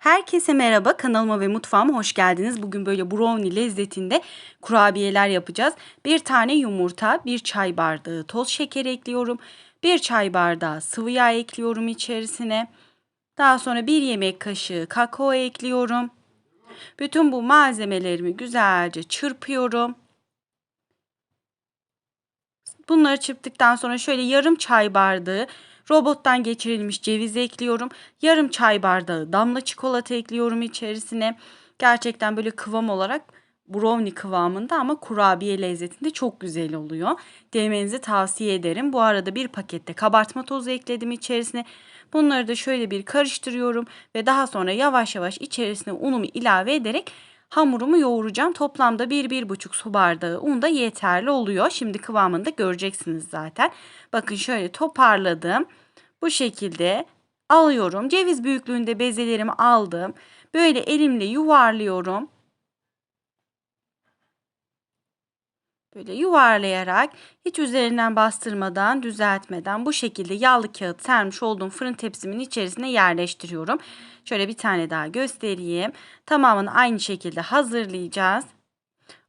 Herkese merhaba kanalıma ve mutfağıma hoş geldiniz. Bugün böyle brownie lezzetinde kurabiyeler yapacağız. Bir tane yumurta, bir çay bardağı toz şeker ekliyorum. Bir çay bardağı sıvı yağ ekliyorum içerisine. Daha sonra bir yemek kaşığı kakao ekliyorum. Bütün bu malzemelerimi güzelce çırpıyorum. Bunları çırptıktan sonra şöyle yarım çay bardağı robottan geçirilmiş ceviz ekliyorum. Yarım çay bardağı damla çikolata ekliyorum içerisine. Gerçekten böyle kıvam olarak brownie kıvamında ama kurabiye lezzetinde çok güzel oluyor. Denemenizi tavsiye ederim. Bu arada bir pakette kabartma tozu ekledim içerisine. Bunları da şöyle bir karıştırıyorum ve daha sonra yavaş yavaş içerisine unumu ilave ederek hamurumu yoğuracağım. Toplamda 1-1,5 su bardağı un da yeterli oluyor. Şimdi kıvamını da göreceksiniz zaten. Bakın şöyle toparladım. Bu şekilde alıyorum. Ceviz büyüklüğünde bezelerimi aldım. Böyle elimle yuvarlıyorum. Böyle yuvarlayarak hiç üzerinden bastırmadan, düzeltmeden bu şekilde yağlı kağıt sermiş olduğum fırın tepsimin içerisine yerleştiriyorum. Şöyle bir tane daha göstereyim. Tamamını aynı şekilde hazırlayacağız.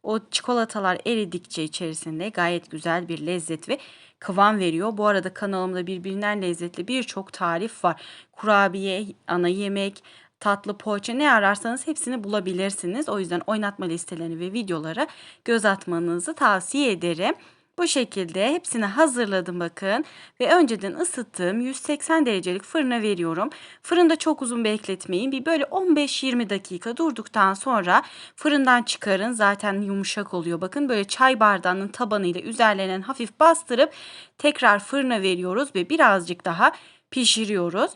O çikolatalar eridikçe içerisinde gayet güzel bir lezzet ve kıvam veriyor. Bu arada kanalımda birbirinden lezzetli birçok tarif var. Kurabiye, ana yemek, tatlı poğaça ne ararsanız hepsini bulabilirsiniz. O yüzden oynatma listelerini ve videolara göz atmanızı tavsiye ederim. Bu şekilde hepsini hazırladım bakın ve önceden ısıttığım 180 derecelik fırına veriyorum. Fırında çok uzun bekletmeyin. Bir böyle 15-20 dakika durduktan sonra fırından çıkarın. Zaten yumuşak oluyor. Bakın böyle çay bardağının tabanıyla üzerlerinden hafif bastırıp tekrar fırına veriyoruz ve birazcık daha pişiriyoruz.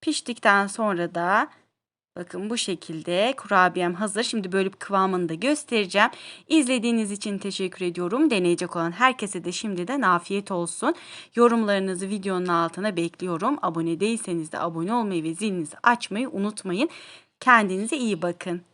Piştikten sonra da bakın bu şekilde kurabiyem hazır. Şimdi bir kıvamını da göstereceğim. İzlediğiniz için teşekkür ediyorum. Deneyecek olan herkese de şimdiden afiyet olsun. Yorumlarınızı videonun altına bekliyorum. Abone değilseniz de abone olmayı ve zilinizi açmayı unutmayın. Kendinize iyi bakın.